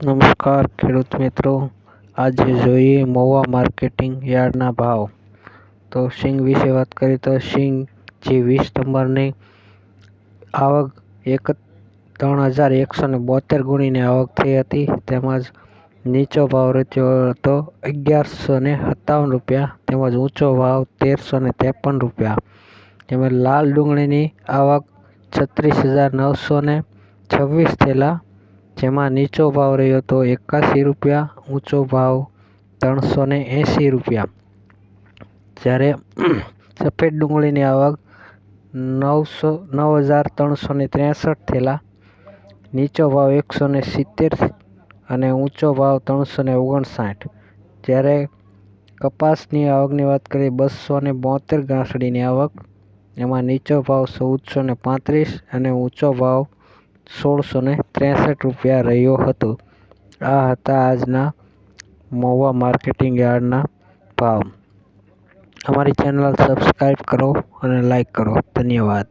નમસ્કાર, ખેડૂત મિત્રો. આજે જોઈએ મહુવા માર્કેટિંગ યાર્ડના ભાવ. તો સિંગ વિશે વાત કરીએ તો સિંગ જે વીસ નંબરની આવક એક ત્રણ હજાર એકસો ને બોતેર ગુણીની આવક થઈ હતી. તેમજ નીચો ભાવ રચ્યો હતો અગિયારસો ને સત્તાવન રૂપિયા, તેમજ ઊંચો ભાવ તેરસો ને ત્રેપન રૂપિયા. તેમજ લાલ ડુંગળીની આવક છત્રીસ હજાર નવસો ને છવ્વીસ થયેલા જેમાં નીચો ભાવ રહ્યો હતો એકાસી રૂપિયા, ઊંચો ભાવ ત્રણસો ને એંસી રૂપિયા. જ્યારે સફેદ ડુંગળીની આવક નવસો, નવ હજાર ત્રણસો ને ત્રેસઠ થયેલા. નીચો ભાવ એકસો ને સિત્તેર અને ઊંચો ભાવ ત્રણસો ને ઓગણસાઠ. જ્યારે કપાસની આવકની વાત કરીએ, બસો ને બોતેર ગાંસડીની આવક. એમાં નીચો ભાવ ચૌદસો ને પાંત્રીસ અને ઊંચો ભાવ સોળસો ને ત્રેસઠ રૂપિયા રહ્યો હતો. આ હતા આજના મહુવા માર્કેટિંગ યાર્ડના ભાવ. અમારી ચેનલ સબસ્ક્રાઈબ કરો અને લાઈક કરો. ધન્યવાદ.